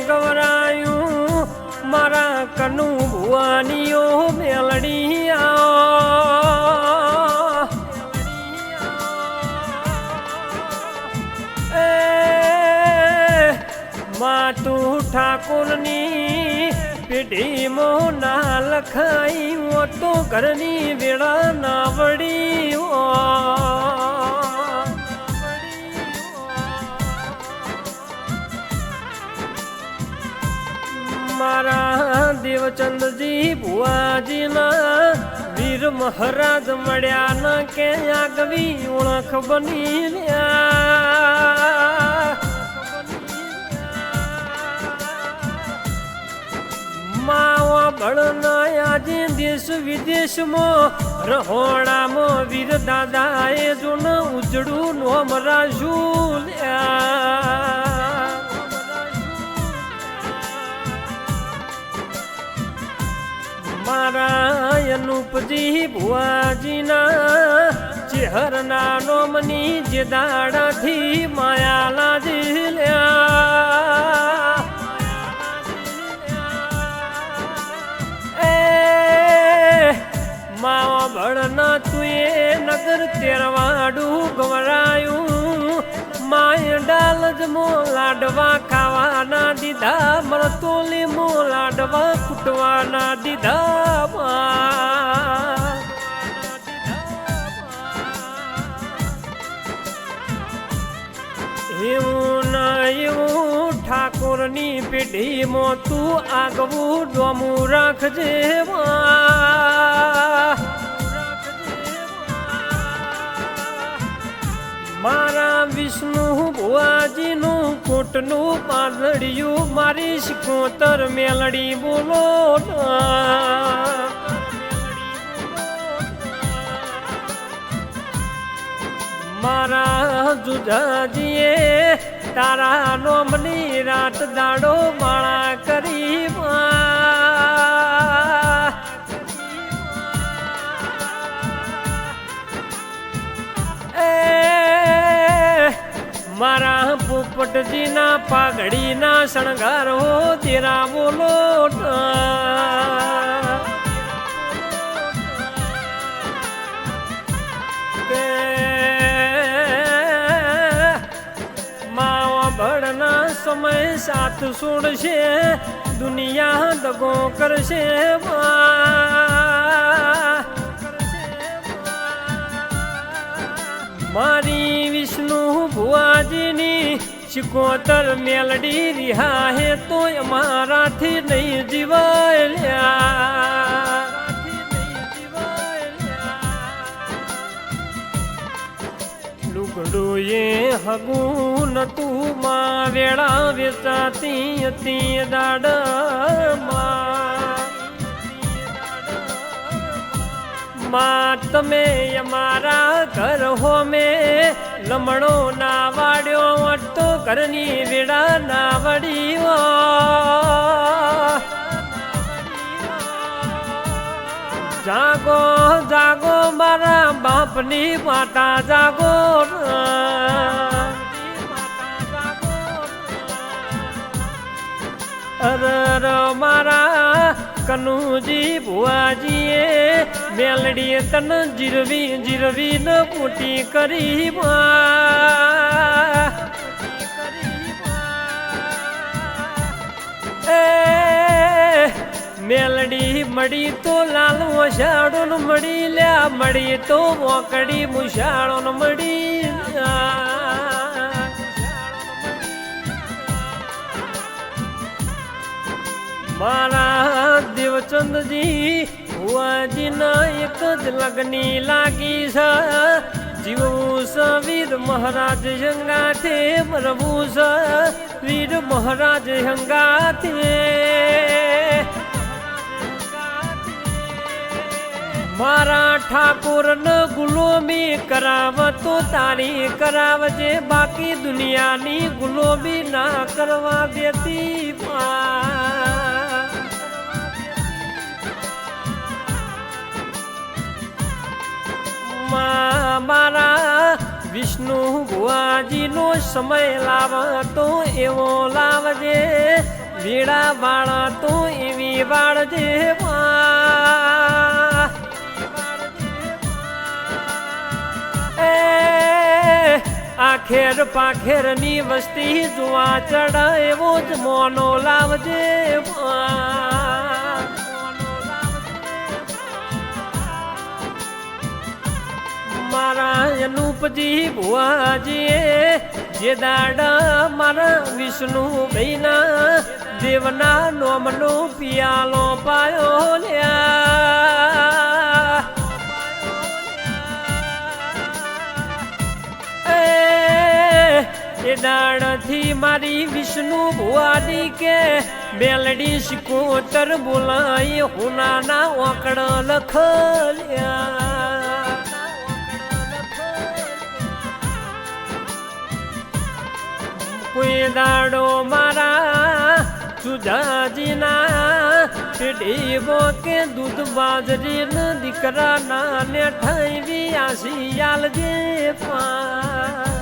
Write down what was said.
ગવરાયું મારા કનુ ભુવાનીઓ મેલડી. એ, માતું ઠાકોરની પેઢીમાં ના લખાઈ તો ઘરની વેળા ના વળી મારા દેવચંદજી ભુવાજીના વીર મહારાજ મળ્યા ન કે આગવી ઓળખ બની માવા બળના આજે દેશ વિદેશમાં, રહોડામાં વીર દાદાએ જોન ઉજળું નોમ રાખ્યું લ્યા. મારા અનુપજી ભુવાજીના ચેહરના નોમની જે દાડાથી માયા લાજી એ માવા બળના તુએ નગર તેરવાડું ગવરાયું. માય ડાલજ મો લાડવા ખાવાના દીધા, મરતોલી મો લાડવા કૂટવાના દીધા એવું ના એવું, ઠાકોરની પેઢીમાં તું આગવું ડોમું રાખજે વા. મારા વિષ્ણુ ભુવાજીનું કોટનું પાંદડિયું મારી શિકોતર મેલડી બોલો. મારા જુજાજીએ તારા નોમની રાત દાડો માળા કરી માં. મારા પોપટજીના પાઘડીના શણગાર હો તેરા બોલો. ભળના સમય સાથ છોડશે દુનિયા દગો કરશે મારી વિષ્ણુ ભુવાજીની શિકોતર મેલડી રિહા હે તોય મારાથી નહીં જીવાય લ્યા. લુગડું એ હગું નતું માં વેળા વેચાતી હતી દાડમાં. માં તમે અમારા ઘર હોમે લમણો ના વાડ્યો વટતો ઘરની વેડા ના વડીઓ. જાગો જાગો મારા બાપની માતા જાગો અરર મારા કનુજી ભુવાજીએ મેલડીએ તન જીરવી જીરવી ન પૂટી કરી મેલડી મળી તો લાલ મશાળો ન મળી લ્યા, મળી તો મોકડી મુશાળો ન મળી મારા દેવચંદજી ભુવાજીના એક જ લગની લાગી છે જીવવું છે વીર મહારાજ હંગાથે, મરવું છે વીર મહારાજ હંગાથે મારા ઠાકોર ન ગુલામી કરાવતો, તારી કરાવજે, બાકી દુનિયાની ગુલામી ના કરવા દેતી માં. વિષ્ણુ ભુવાજીનો સમય લાવતો એવો લાવજે વીડા બાળતો એવી વાળજે આખેર પાખેરની વસ્તી જોવા ચડ એવો જ મોનો લાવજે મા. અનુપજી ભુવાજીએ, જે દાડા મારા વિષ્ણુ ભાઈના દેવના નોમનો પિયાલો પાયો લ્યા. એ દાડથી મારી વિષ્ણુ ભુવાની કે બેલડી સિકોતર બોલાય, હુનાના ઓકડ લખલ્યા કોઈ દાડો મારા સુજાજીના ઢીબો કે દૂધ બાજરી દીકરા ના ઠાઈ આસી આલજે પા